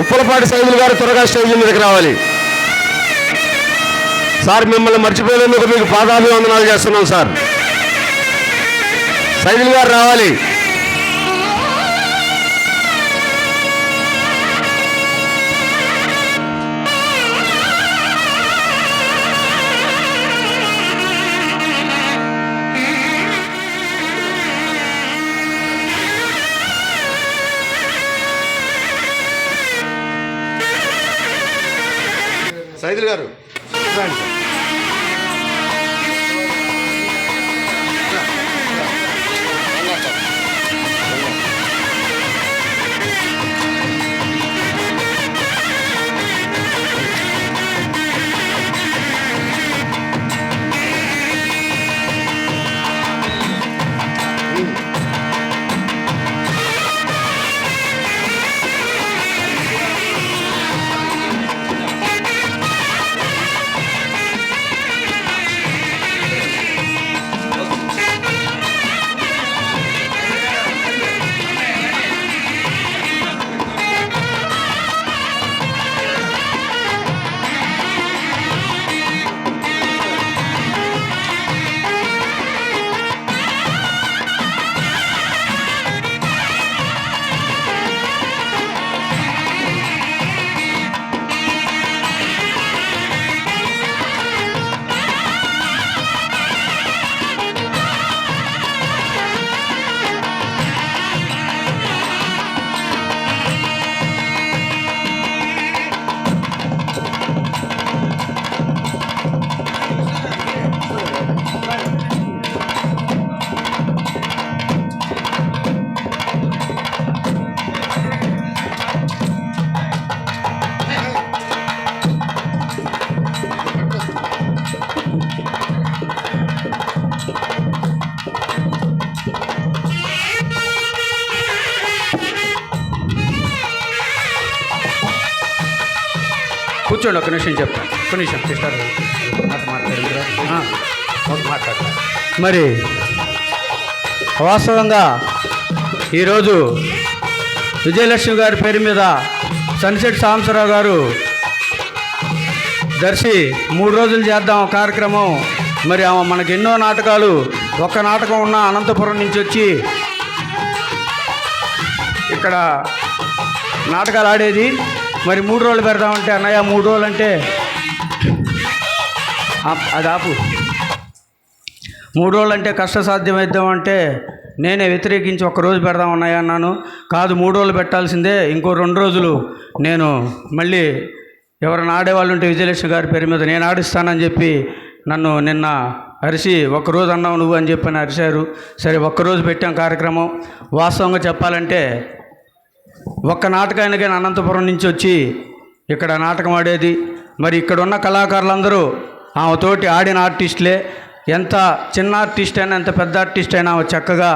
ఉప్పలపాటి సైదులు గారు త్వరగా స్టేజ్ మీదకి రావాలి. సార్ మిమ్మల్ని మర్చిపోయినందుకు మీకు పాదాభివందనాలు చేస్తున్నాం సార్. సైదులు గారు రావాలి. కూర్చోండి ఒక నిమిషం చెప్తాను ఒక నిమిషం. సిస్టర్ మాట మరి వాస్తవంగా ఈరోజు విజయలక్ష్మి గారి పేరు మీద సన్సెట్ సాంబశివరావు గారు దర్శి మూడు రోజులు చేద్దాం కార్యక్రమం. మరి ఆమె మనకి ఎన్నో నాటకాలు ఒక్క నాటకం ఉన్న అనంతపురం నుంచి వచ్చి ఇక్కడ నాటకాలు ఆడేది మరి మూడు రోజులు పెడదామంటే అన్నయ్య మూడు రోజులు అంటే అది ఆపు. మూడు రోజులు అంటే కష్టసాధ్యమైద్దామంటే నేనే వ్యతిరేకించి ఒక రోజు పెడదాం అన్నయ్య అన్నాను. కాదు మూడు రోజులు పెట్టాల్సిందే. ఇంకో రెండు రోజులు నేను మళ్ళీ ఎవరైనా ఆడేవాళ్ళు ఉంటే విజయలక్ష్మి గారి పేరు మీద నేను ఆడిస్తానని చెప్పి నన్ను నిన్న అరిసి ఒక్కరోజు అన్నావు నువ్వు అని చెప్పి అరిశారు. సరే ఒక్కరోజు పెట్టాం కార్యక్రమం. వాస్తవంగా చెప్పాలంటే ఒక్క నాటకానికి అనంతపురం నుంచి వచ్చి ఇక్కడ నాటకం ఆడేది. మరి ఇక్కడ ఉన్న కళాకారులందరూ ఆమెతోటి ఆడిన ఆర్టిస్టులే. ఎంత చిన్న ఆర్టిస్ట్ అయినా ఎంత పెద్ద ఆర్టిస్ట్ అయినా ఆమె చక్కగా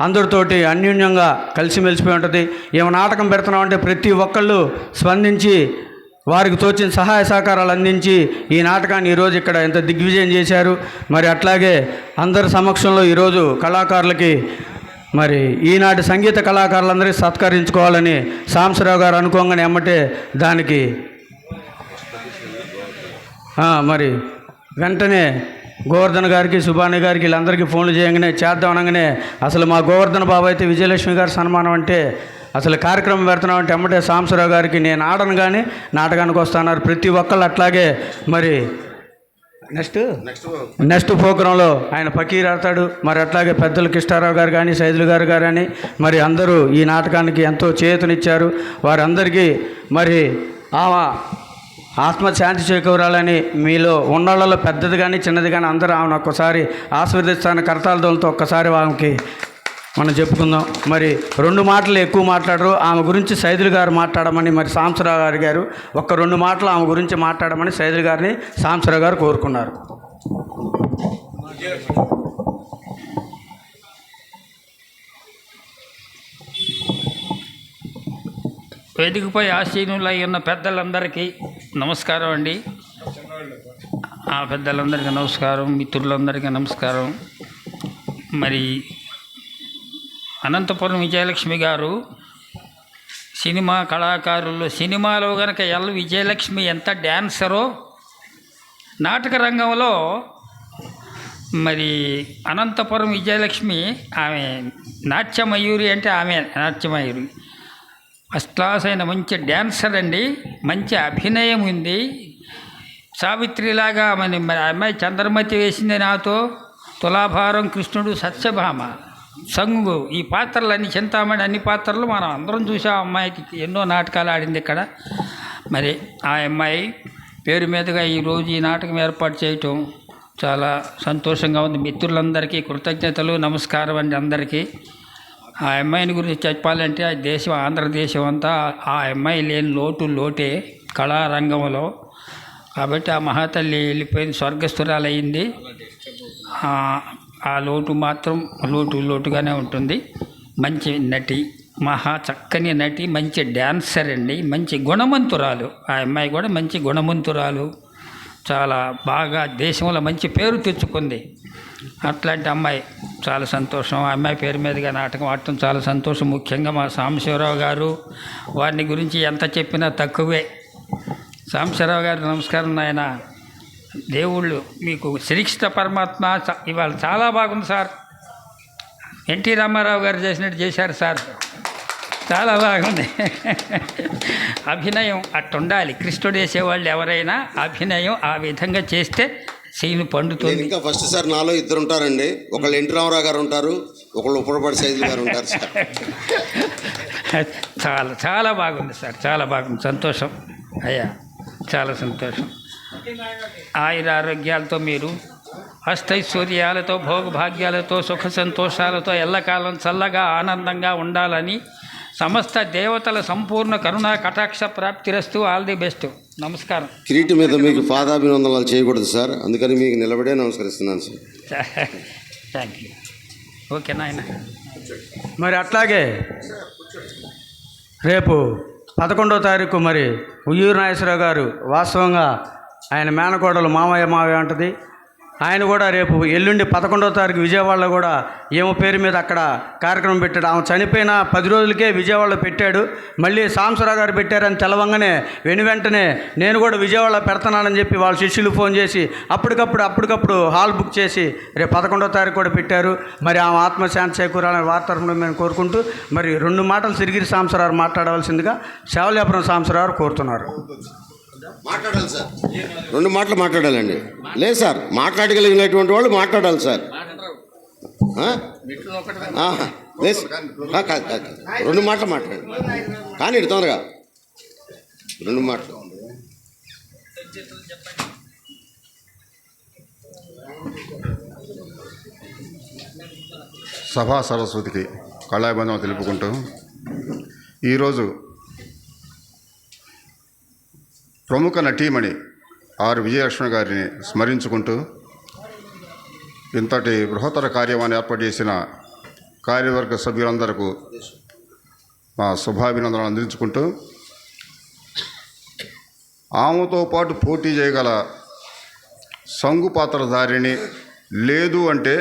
అందరితోటి అన్యోన్యంగా కలిసిమెలిసిపోయి ఉంటుంది. ఏమో నాటకం పెడుతున్నామంటే ప్రతి ఒక్కళ్ళు స్పందించి వారికి తోచిన సహాయ సహకారాలు అందించి ఈ నాటకాన్ని ఈరోజు ఇక్కడ ఎంత దిగ్విజయం చేశారు. మరి అట్లాగే అందరి సమక్షంలో ఈరోజు కళాకారులకి మరి ఈనాటి సంగీత కళాకారులందరికీ సత్కరించుకోవాలని సాంసరావు గారు అనుకోగానే ఎమ్మటే దానికి మరి వెంటనే గోవర్ధన్ గారికి సుబాని గారికి వీళ్ళందరికీ ఫోన్లు చేయగానే చేద్దాం అనగానే అసలు మా గోవర్ధన్ బాబు అయితే విజయలక్ష్మి గారి సన్మానం అంటే అసలు కార్యక్రమం పెడుతున్నాం అంటే ఎమ్మటే సాంసరావు గారికి నేను ఆడను కానీ నాటకానికి వస్తున్నారు ప్రతి ఒక్కళ్ళు అట్లాగే మరి నెక్స్ట్? నెక్స్ట్. ప్రోగ్రాంలో ఆయన ఫకీర్ ఆడతాడు. మరి అట్లాగే పెద్దలు కిష్టారావు గారు కానీ సైదులు గారు గారు కానీ మరి అందరూ ఈ నాటకానికి ఎంతో చేతునిచ్చారు. వారందరికీ మరి ఆమె ఆత్మ శాంతి చేకూరాలని మీలో ఉన్నోళ్ళలో పెద్దది కానీ చిన్నది కానీ అందరూ ఆమెను ఒక్కసారి ఆశీర్వదిస్తాను. కర్తాలతో ఒక్కసారి ఆమెకి మనం చెప్పుకుందాం. మరి రెండు మాటలు ఎక్కువ మాట్లాడరు. ఆమె గురించి సైదులు గారు మాట్లాడమని మరి సాంసరావు గారు గారు ఒక్క రెండు మాటలు ఆమె గురించి మాట్లాడమని సైదులు గారిని సాంసరావు గారు కోరుకున్నారు. వేదికపై ఆసీనులై ఉన్న పెద్దలందరికీ నమస్కారం అండి. ఆ పెద్దలందరికీ నమస్కారం మిత్రులందరికీ నమస్కారం. మరి అనంతపురం విజయలక్ష్మి గారు సినిమా కళాకారులు. సినిమాలో గనక ఎల్ విజయలక్ష్మి ఎంత డ్యాన్సరో నాటక రంగంలో మరి అనంతపురం విజయలక్ష్మి ఆమె నాట్యమయూరి అంటే ఆమె నాట్యమయూరి. ఫస్ట్ క్లాస్ అయిన మంచి డ్యాన్సర్ అండి మంచి అభినయం ఉంది. సావిత్రిలాగా మన మరి అమ్మాయి చంద్రమతి వేసింది నాతో. తులాభారం కృష్ణుడు సత్యభామ. సంగు ఈ పాత్రలన్నీ చింతామణి అన్ని పాత్రలు మనం అందరం చూసాం. ఆ అమ్మాయికి ఎన్నో నాటకాలు ఆడింది ఇక్కడ. మరి ఆ అమ్మాయి పేరు మీదుగా ఈరోజు ఈ నాటకం ఏర్పాటు చేయటం చాలా సంతోషంగా ఉంది. మిత్రులందరికీ కృతజ్ఞతలు నమస్కారం అండి అందరికీ. ఆ అమ్మాయిని గురించి చెప్పాలంటే ఆ దేశం ఆంధ్రదేశం అంతా ఆ అమ్మాయి లేని లోటు లోటే కళారంగంలో. కాబట్టి ఆ మహాతల్లి వెళ్ళిపోయింది స్వర్గస్థురాలయ్యింది ఆ- లోటు మాత్రం లోటు లోటుగానే ఉంటుంది. మంచి నటి మహా చక్కని నటి మంచి డ్యాన్సర్ అండి మంచి గుణవంతురాలు ఆ అమ్మాయి కూడా మంచి గుణవంతురాలు చాలా బాగా దేశంలో మంచి పేరు తెచ్చుకుంది. అట్లాంటి అమ్మాయి చాలా సంతోషం. ఆ అమ్మాయి పేరు మీదుగా నాటకం ఆడటం చాలా సంతోషం. ముఖ్యంగా మా సాంబశివరావు గారు వారిని గురించి ఎంత చెప్పినా తక్కువే. సాంబశివరావు గారు నమస్కారం నాయన. దేవుళ్ళు మీకు శ్రీకృష్ణ పరమాత్మ ఇవాళ చాలా బాగుంది సార్. ఎన్టీ రామారావు గారు చేసినట్టు చేశారు సార్. చాలా బాగుంది. అభినయం అట్టుండాలి. కృష్ణుడు వేసేవాళ్ళు ఎవరైనా అభినయం ఆ విధంగా చేస్తే సీను పండుతుంది. ఇంకా ఫస్ట్ సార్ నాలో ఇద్దరు ఉంటారండి. ఒకళ్ళు ఎన్టీ రామారావు గారు ఉంటారు ఒకళ్ళు ఉప్పలపాటి సైజులు గారు ఉంటారు సార్. చాలా చాలా బాగుంది సార్. చాలా బాగుంది. సంతోషం. అయ్యా చాలా సంతోషం. ఆయుర ఆరోగ్యాలతో మీరు అష్టైశ్వర్యాలతో భోగభాగ్యాలతో సుఖ సంతోషాలతో ఎల్లకాలం చల్లగా ఆనందంగా ఉండాలని సమస్త దేవతల సంపూర్ణ కరుణా కటాక్ష ప్రాప్తిరస్తు ఆల్ ది బెస్ట్ నమస్కారం. కిరీటి మీద మీకు పాదాభినందనలు చేయకూడదు సార్. అందుకని మీకు నిలబడే నమస్కరిస్తున్నాను సార్. థ్యాంక్ యూ ఓకే నాయన. మరి అట్లాగే రేపు పదకొండో తారీఖు మరి ఉయ్యూరు నాగేశ్వరరావు గారు వాస్తవంగా ఆయన మేనకోడలు మామయ్య మావయ్య అంటది. ఆయన కూడా రేపు ఎల్లుండి పదకొండో తారీఖు విజయవాడలో కూడా ఏమో పేరు మీద అక్కడ కార్యక్రమం పెట్టాడు. ఆమె చనిపోయిన పది రోజులకే విజయవాడలో పెట్టాడు. మళ్ళీ సాంసరావు గారు పెట్టారని తెలవంగానే వెను వెంటనే నేను కూడా విజయవాడలో పెడతానని చెప్పి వాళ్ళ శిష్యులు ఫోన్ చేసి అప్పటికప్పుడు అప్పటికప్పుడు హాల్ బుక్ చేసి రేపు పదకొండో తారీఖు కూడా పెట్టారు. మరి ఆమె ఆత్మశాంతి చేకూరాలని వార్తను మేము కోరుకుంటూ మరి రెండు మాటలు సిరిగిరి సాంసరావు మాట్లాడవలసిందిగా శవలేపురం సాంసరావు కోరుతున్నారు. మాట్లాడాలి సార్. రెండు మాటలు మాట్లాడాలండి. లేదు సార్ మాట్లాడగలిగినటువంటి వాళ్ళు మాట్లాడాలి సార్. రెండు మాటలు మాట్లాడండి. కానీ తొందరగా. రెండు మాటలు. సభా సరస్వతికి కళాబంధం తెలుపుకుంటూ ఈరోజు ప్రముఖ నటీమణి ఆర్ విజయలక్ష్మి గారిని స్మరించుకుంటూ ఇంతటి బృహత్తర కార్యమాన్ని ఏర్పాటు చేసిన కార్యవర్గ సభ్యులందరకు మా శుభాభినందనలు అందించుకుంటూ ఆమెతో పాటు పోటీ చేయగల సంగు పాత్రధారిణి లేదు అంటే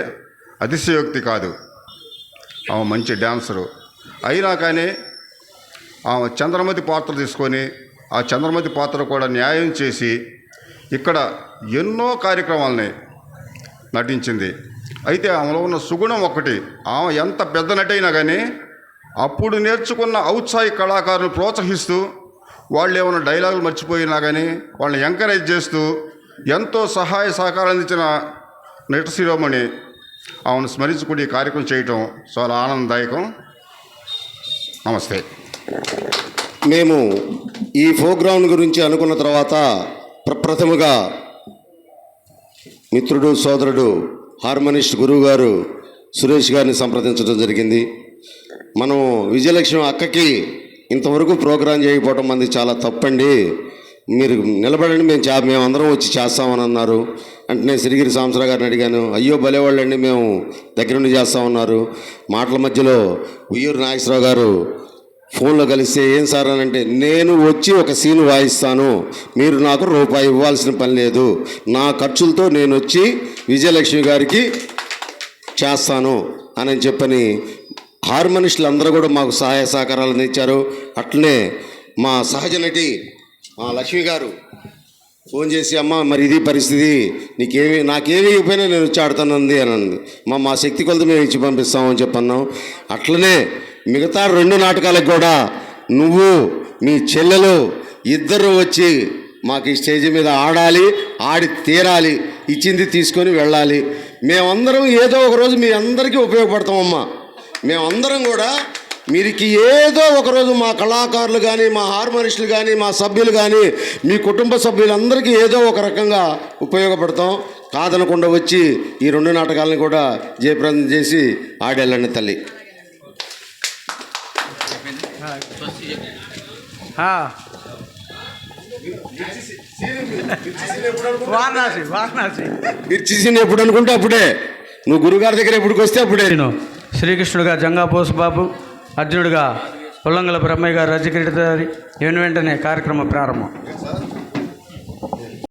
అతిశయోక్తి కాదు. ఆమె మంచి డ్యాన్సరు అయినా కానీ ఆమె చంద్రమతి పాత్ర తీసుకొని ఆ చంద్రమతి పాత్ర కూడా న్యాయం చేసి ఇక్కడ ఎన్నో కార్యక్రమాలని నటించింది. అయితే ఆమెలో ఉన్న సుగుణం ఒకటి ఆమె ఎంత పెద్ద నటైనా కానీ అప్పుడు నేర్చుకున్న ఔత్సాహిక కళాకారులను ప్రోత్సహిస్తూ వాళ్ళు ఏమైనా డైలాగులు మర్చిపోయినా కానీ వాళ్ళని ఎంకరేజ్ చేస్తూ ఎంతో సహాయ సహకారం అందించిన నట శిరోమణి ఆమెను స్మరించుకుని ఈ కార్యక్రమం చేయటం చాలా ఆనందదాయకం. నమస్తే. మేము ఈ ప్రోగ్రాం గురించి అనుకున్న తర్వాత ప్రప్రథముగా మిత్రుడు సోదరుడు హార్మోనిస్ట్ గురువు గారు సురేష్ గారిని సంప్రదించడం జరిగింది. మనం విజయలక్ష్మి అక్కకి ఇంతవరకు ప్రోగ్రాం చేయకపోవడం మంది చాలా తప్పండి. మీరు నిలబడండి మేము చా మేము అందరం వచ్చి చేస్తామని అన్నారు. అంటే నేను సిరిగిరి సాంసరావు గారిని అడిగాను అయ్యో భలేవాళ్ళండి మేము దగ్గరుండి చేస్తామన్నారు. మాటల మధ్యలో ఉయ్యూరు నాగేశ్వరరావు గారు ఫోన్లో కలిస్తే ఏం సార్ అని అంటే నేను వచ్చి ఒక సీన్ వాయిస్తాను. మీరు నాకు రూపాయి ఇవ్వాల్సిన పని లేదు. నా ఖర్చులతో నేను వచ్చి విజయలక్ష్మి గారికి చేస్తాను. అని చెప్పని హార్మోనిస్టులు అందరూ కూడా మాకు సహాయ సహకారాలు అందించారు. అట్లనే మా సహజ నటి మా లక్ష్మి గారు ఫోన్ చేసి అమ్మ మరి ఇది పరిస్థితి. నీకేమి నాకేమి ఇవ్వకపోయినా నేను వచ్చి ఆడుతానంది అని అంది. మా మా శక్తి కొలత మేము ఇచ్చి పంపిస్తామని చెప్పన్నాం. అట్లనే మిగతా రెండు నాటకాలకు కూడా నువ్వు మీ చెల్లెలు ఇద్దరు వచ్చి మాకు ఈ స్టేజ్ మీద ఆడాలి ఆడి తీరాలి ఇచ్చింది తీసుకొని వెళ్ళాలి. మేమందరం ఏదో ఒక రోజు మీ అందరికీ ఉపయోగపడతామమ్మా. మేమందరం కూడా మీరికి ఏదో ఒకరోజు మా కళాకారులు కానీ మా హార్మోనిస్టులు కానీ మా సభ్యులు కానీ మీ కుటుంబ సభ్యులందరికీ ఏదో ఒక రకంగా ఉపయోగపడతాం. కాదనకుండా వచ్చి ఈ రెండు నాటకాలను కూడా జయప్రదం చేసి ఆడేళ్ళండి తల్లి. వారణాసి వారణాసి. మిర్చి సీన్ ఎప్పుడు అనుకుంటే అప్పుడే. నువ్వు గురుగారి దగ్గర ఎప్పుడుకి వస్తే అప్పుడే. నేను శ్రీకృష్ణుడుగా జంగా బాబు అర్జునుడిగా ఉల్లంగల బ్రహ్మయ్య గారు రజకిరీటదారి వెను వెంటనే కార్యక్రమం ప్రారంభం.